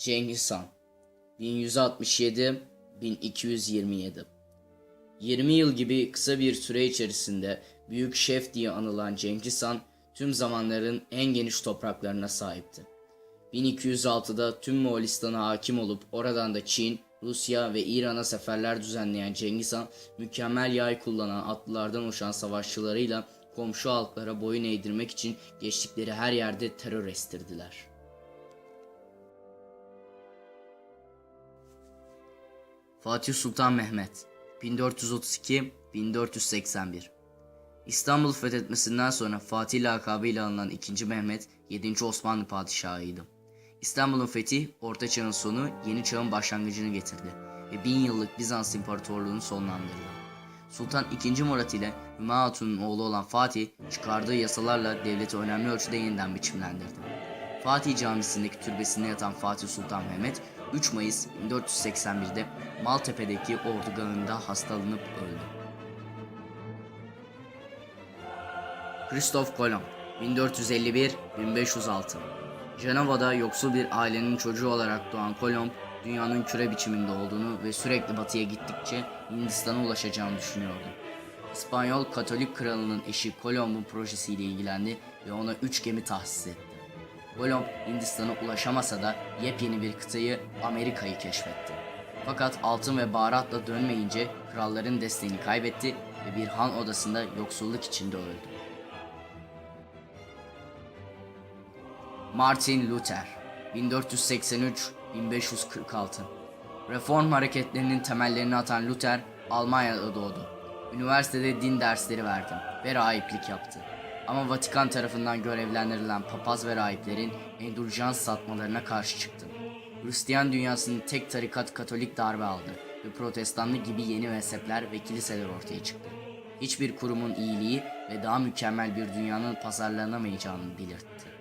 Cengiz Han 1167 1227 20 yıl gibi kısa bir süre içerisinde büyük şef diye anılan Cengiz Han tüm zamanların en geniş topraklarına sahipti. 1206'da tüm Moğolistan'a hakim olup oradan da Çin, Rusya ve İran'a seferler düzenleyen Cengiz Han, mükemmel yay kullanan atlılardan oluşan savaşçılarıyla komşu halklara boyun eğdirmek için geçtikleri her yerde terör estirdiler. Fatih Sultan Mehmet 1432-1481 İstanbul fethetmesinden sonra Fatih lakabıyla anılan 2. Mehmet 7. Osmanlı padişahıydı. İstanbul'un fethi Orta Çağ'ın sonu Yeni Çağ'ın başlangıcını getirdi ve bin yıllık Bizans İmparatorluğunu sonlandırdı. Sultan II. Murat ile Hüma Hatun'un oğlu olan Fatih çıkardığı yasalarla devleti önemli ölçüde yeniden biçimlendirdi. Fatih Camisi'ndeki türbesinde yatan Fatih Sultan Mehmet 3 Mayıs 1481'de Maltepe'deki ordugahında hastalanıp öldü. Christoph Kolomb 1451-1506 Cenova'da yoksul bir ailenin çocuğu olarak doğan Kolomb, dünyanın küre biçiminde olduğunu ve sürekli batıya gittikçe Hindistan'a ulaşacağını düşünüyordu. İspanyol Katolik kralının eşi Kolomb'un projesiyle ilgilendi ve ona üç gemi tahsis etti. Kolomb Hindistan'a ulaşamasa da yepyeni bir kıtayı Amerika'yı keşfetti. Fakat altın ve baharatla dönmeyince kralların desteğini kaybetti ve bir han odasında yoksulluk içinde öldü. Martin Luther 1483-1546 Reform hareketlerinin temellerini atan Luther Almanya'da doğdu. Üniversitede din dersleri verdi ve rahiplik yaptı. Ama Vatikan tarafından görevlendirilen papaz ve rahiplerin enduljans satmalarına karşı çıktı. Hristiyan dünyasının tek tarikat Katolik darbe aldı ve protestanlık gibi yeni mezhepler ve kiliseler ortaya çıktı. Hiçbir kurumun iyiliği ve daha mükemmel bir dünyanın pazarlanamayacağını belirtti.